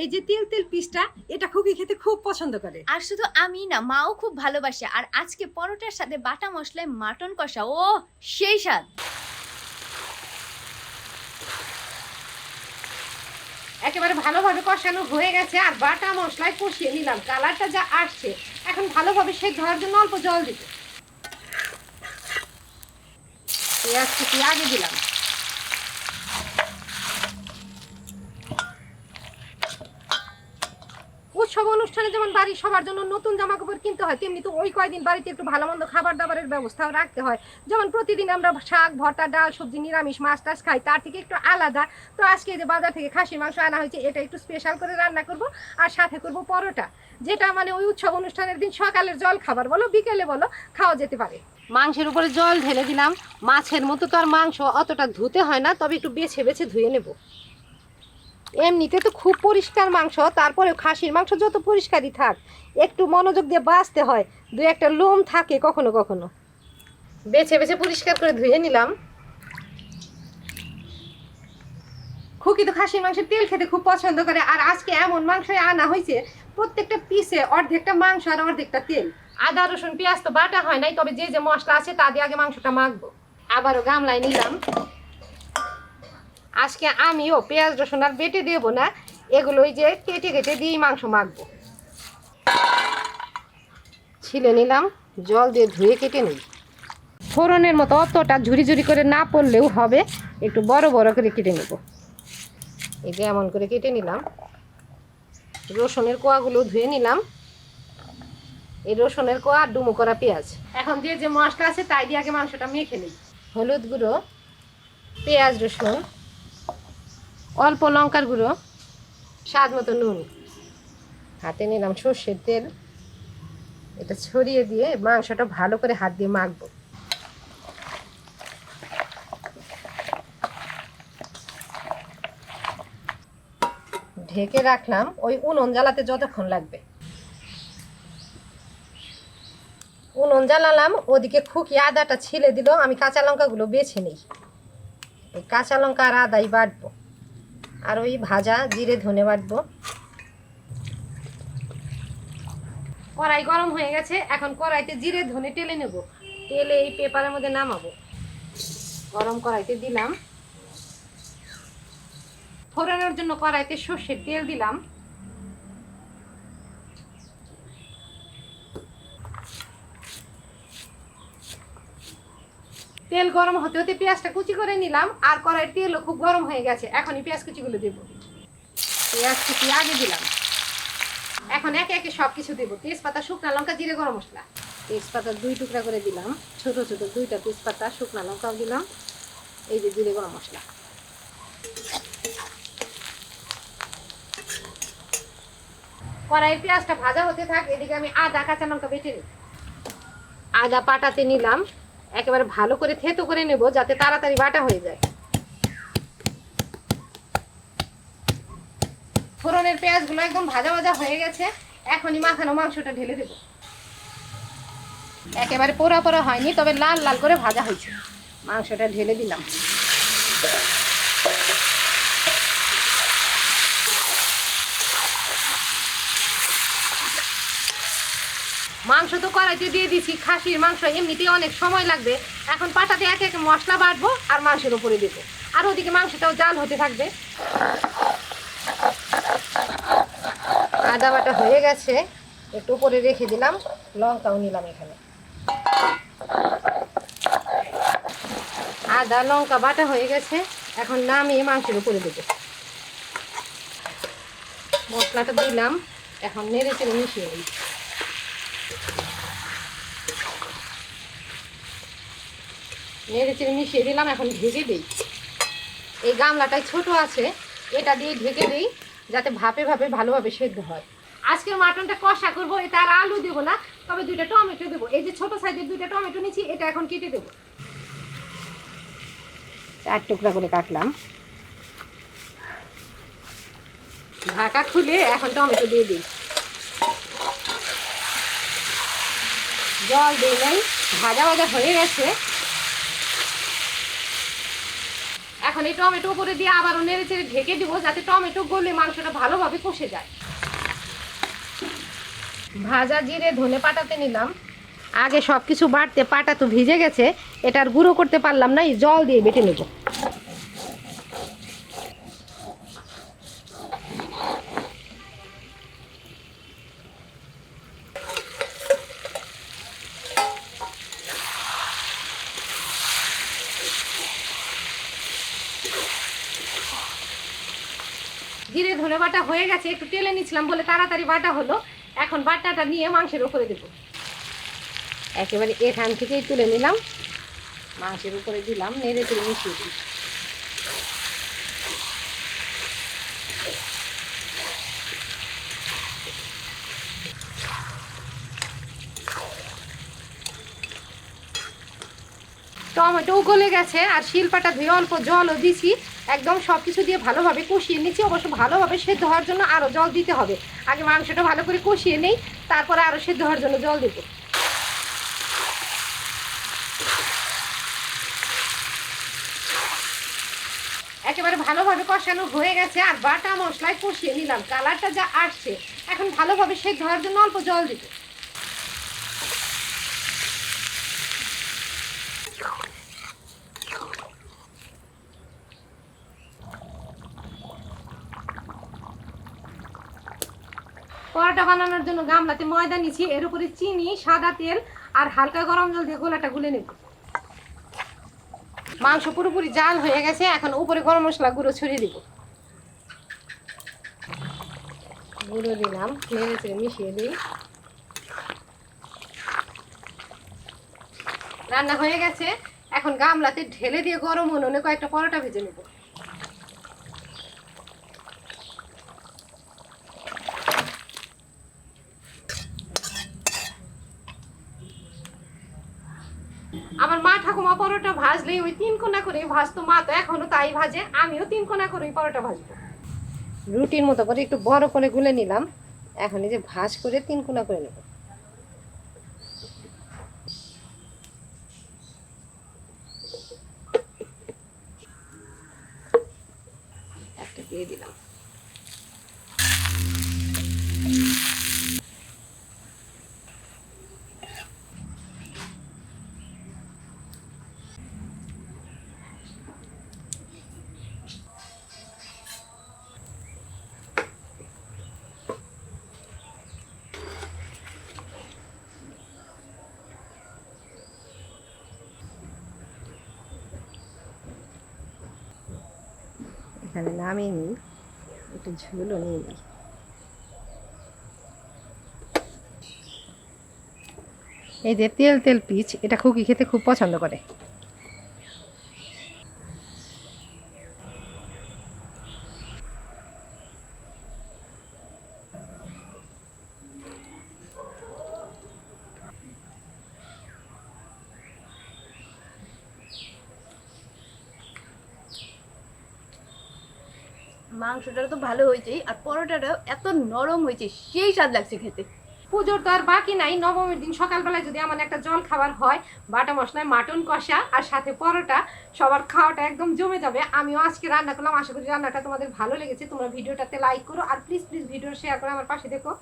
এই যে তেল তেল পিসটা এটা খুবই খেতে খুব পছন্দ করে। আর শুধু আমি না মাও খুব ভালোবাসে। আর আজকে পরোটার সাথে বাটা মশলায় মাটন কষা ও সেই স্বাদ। একেবারে ভালোভাবে কষানো হয়ে গেছে আর বাটা মশলায় কষিয়ে নিলাম। কালারটা যা আসছে এখন ভালোভাবে সেদ্ধ হওয়ার জন্য অল্প জল দিব পেঁয়াজ আগে দিলাম? উৎসব অনুষ্ঠানে যেমন বাড়ি সবার জন্য নতুন জামা কাপড় কিনতে হয়, তেমনি তো ওই কয়দিন বাড়িতে একটু ভালো মন্দ খাবার দাবারের ব্যবস্থাও রাখতে হয়। যেমন প্রতিদিন আমরা শাক, ভর্তা, ডাল, সবজি, নিরামিষ, মাছ টাছ খাই, তার থেকে একটু আলাদা। তো আজকে যে বাজার থেকে খাসির মাংস আনা হয়েছে, এটা একটু স্পেশাল করে রান্না করব আর সাথে করব পরোটা, যেটা মানে ওই উৎসব অনুষ্ঠানের দিন সকালের জল খাবার বলো, বিকেলে বলো, খাওয়া যেতে পারে। মাংসের উপরে জল ঢেলে দিলাম। মাছের মতো তো আর মাংস অতটা ধুতে হয় না, তবে একটু বেছে বেছে ধুয়ে নেব। এমনিতে তো খুব পরিষ্কার মাংস তারপরে খাসির মাংস যত পরিষ্কারই থাক, একটু মনোযোগ দিয়ে বাঁচতে হয়। দু একটা লোম থাকে কখনো কখনো। বেছে বেছে পরিষ্কার করে ধুয়ে নিলাম। খুকি তো খাসির মাংসের তেল খেতে খুব পছন্দ করে, আর আজকে এমন মাংস আনা হয়েছে, প্রত্যেকটা পিসে অর্ধেকটা মাংস আর অর্ধেকটা তেল। আদা, রসুন, পেঁয়াজ তো বাটা হয় নাই, তবে যে যে মশলা আছে তা দিয়ে আগে মাংসটা মাখবো। আবারও গামলায় নিলাম। আজকে আমিও পেঁয়াজ, রসুন আর বেটে দেবো না। এগুলো ওই যে কেটে কেটে দিয়েই মাংস মাখবো। ছিলে নিলাম, জল দিয়ে ধুয়ে কেটে নিই ফোড়নের মতো অতটা ঝুরি ঝুরি করে না পড়লেও হবে, একটু বড় বড় করে কেটে নেব। এই যে এমন করে কেটে নিলাম। রসুনের কোয়াগুলো ধুয়ে নিলাম। এই রসুনের কোয়া আর ডুমো করা পেঁয়াজ। এখন দিয়ে যে মশলা আছে তাই দিয়ে আগে মাংসটা মেখে নিই হলুদ গুঁড়ো, পেঁয়াজ, রসুন অল্প লঙ্কার গুঁড়ো, স্বাদ মতো নুন। হাতে নিলাম সর্ষের তেল। এটা ছড়িয়ে দিয়ে মাংসটা ভালো করে হাত দিয়ে মাখবো। ঢেকে রাখলাম ওই উনুন জ্বালাতে যতক্ষণ লাগবে। উনুন জ্বালালাম, ওদিকে খুকি আদাটা ছিলে দিল, আমি কাঁচা লঙ্কাগুলো বেছে নিই। কাঁচা লঙ্কা আর আদাই বাটবো। আর ওই ভাজা জিরে ধনে বাটবো। কড়াই গরম হয়ে গেছে, এখন কড়াইতে জিরে, ধনে টেলে নেব। তেলে এই পেপারের মধ্যে নামাবো। গরম কড়াইতে দিলাম। ফোরানোর জন্য কড়াইতে সর্ষের তেল দিলাম। তেল গরম হতে হতে পেঁয়াজটা কুচি করে নিলাম, আর কড়াইয়ের তেলও খুব গরম হয়ে গেছে। এখনই পেঁয়াজ কুচিগুলো দেবো। পেঁয়াজ কুচি আগে দিলাম। এখন একে একে সব কিছু দেবো। তেজপাতা, শুকনা লঙ্কা, জিরে, গরম মশলা। তেজপাতা দুই টুকরা করে দিলাম। ছোট ছোট দুইটা তেজপাতা, শুকনা লঙ্কাও দিলাম। এই যে জিরে, গরম মশলা। কড়াইয়ের পেঁয়াজটা ভাজা হতে থাক, এদিকে আমি আদা, কাঁচা লঙ্কা বেটে নিই আদা পাটাতে নিলাম। একেবারে ভালো করে থেতো করে নেব যাতে তাড়াতাড়ি বাটা হয়ে যায়। ফোড়নের পেঁয়াজগুলো একদম ভাজা ভাজা হয়ে গেছে। এখনই মাখানো মাংসটা ঢেলে দেব। একেবারে পোড়া পোড়া হয়নি, তবে লাল লাল করে ভাজা হয়েছে। মাংসটা ঢেলে দিলাম। মাংস তো কড়াইতে দিয়ে দিছি, খাসির মাংস এমনিতেই অনেক সময় লাগবে। এখন পাটাতে একে একে মশলা বাটবো আর মাংসের উপরে দেবো। আর ওদিকে মাংসটাও জাল হতে থাকবে। আদা বাটা হয়ে গেছে, একটু উপরে রেখে দিলাম, লঙ্কাও নিলাম এখানে। আদা, লঙ্কা বাটা হয়ে গেছে, এখন নামিয়ে মাংসের উপরে দেবো। মশলাটা দিলাম, এখন নেড়ে চেড়ে মিশিয়ে দিই নেড়ে চেড়ে মিশিয়ে দিলাম, এখন ঢেকে দিই। এই গামলাটাই ছোট আছে, এটা দিয়ে ঢেকে দিই, যাতে ভাপে ভাপে ভালোভাবে সেদ্ধ হয়। আজকের মাটনটা কষা করব, এটা আর আলু দেবো না, তবে দুইটা টমেটো দেবো। এই যে ছোট সাইজের দুইটা টমেটো নিচ্ছি এটা এখন কেটে দেবো। চার টুকরা করে কাটলাম। ঢাকা খুলে এখন টমেটো দিয়ে দিই। জল দিয়ে নেই, ভাজা ভাজা হয়ে গেছে। এখন এই টমেটো করে দিয়ে আবারও নেড়ে চেড়ে ঢেকে দিব যাতে টমেটো গলে মাংসটা ভালোভাবে কষে যায়। ভাজা জিরে ধনে পাটাতে নিলাম। আগে সব কিছু বাড়তে পাটা তো ভিজে গেছে, এটার গুঁড়ো করতে পারলাম না, এই জল দিয়ে বেটে নেব। ধনে বাটা হয়ে গেছে, একটু টেলে নিচ্ছিলাম বলে তাড়াতাড়ি বাটা হলো। এখন বাটাটা নিয়ে মাংসের উপরে দেব। একেবারে এখান থেকেই তুলে নিলাম। মাংসের উপরে দিলাম, নেড়ে তুলে মিশিয়ে দিই টমেটোও গলে গেছে, আর শিলপাটা ধুয়ে অল্প জলও দিছি। একদম সব কিছু দিয়ে ভালোভাবে কষিয়ে নিচ্ছি। অবশ্য ভালোভাবে সেদ্ধ হওয়ার জন্য আরও জল দিতে হবে। আগে মাংসটা ভালো করে কষিয়ে নেই, তারপরে আরও সেদ্ধ হওয়ার জন্য জল দেবো। একেবারে ভালোভাবে কষানো হয়ে গেছে, আর বাটা মশলায় কষিয়ে নিলাম। কালারটা যা আসছে, এখন ভালোভাবে সেদ্ধ হওয়ার জন্য অল্প জল দিব। পরোটা বানানোর জন্য গামলাতে ময়দা নিচ্ছি এর উপরে চিনি, সাদা তেল আর হালকা গরম জল দিয়ে গোলাটা গুলে নেব। মাংস পুরোপুরি জাল হয়ে গেছে, এখন উপরে গরম মশলা গুঁড়ো ছড়িয়ে দিব। গুঁড়ো দিলাম নেড়ে চেড়ে মিশিয়ে দিই। রান্না হয়ে গেছে, এখন গামলাতে ঢেলে দিয়ে গরম উনুনে কয়েকটা পরোটা ভেজে নেব আমার মা ঠাকুমা পরোটা ভাজলে ওই তিন কোনা করে ভাজতো। মা তো এখনও তাই ভাজে, আমিও তিন কোনা করে পরোটা ভাজবো। রুটির মতো করে একটু বড় করে গুলে নিলাম। এখন এই যে ভাজ করে তিন কোনা করে নেব। একটা দিয়ে দিলাম। এখানে নামিয়ে নিই। একটু ঝুলো নিয়ে নিই। এই যে তেল তেল পিচ, এটা খুকি খেতে খুব পছন্দ করে। মাংসটা তো ভালো হয়েছে, আর পরোটাটাও এত নরম হয়েছে, সেই স্বাদ লাগছে খেতে। পুজোর তো আর বাকি নাই, নবমীর দিন সকালবেলায় যদি আমার একটা জল খাবার হয়, বাটা মশলায় মাটন কষা, আর সাথে পরোটা, সবার খাওয়াটা একদম জমে যাবে। আমিও আজকে রান্না করলাম, আশা করি রান্নাটা তোমাদের ভালো লেগেছে। তোমরা ভিডিওটাতে লাইক করো, আর প্লিজ প্লিজ ভিডিও শেয়ার করে আমার পাশে দেখো।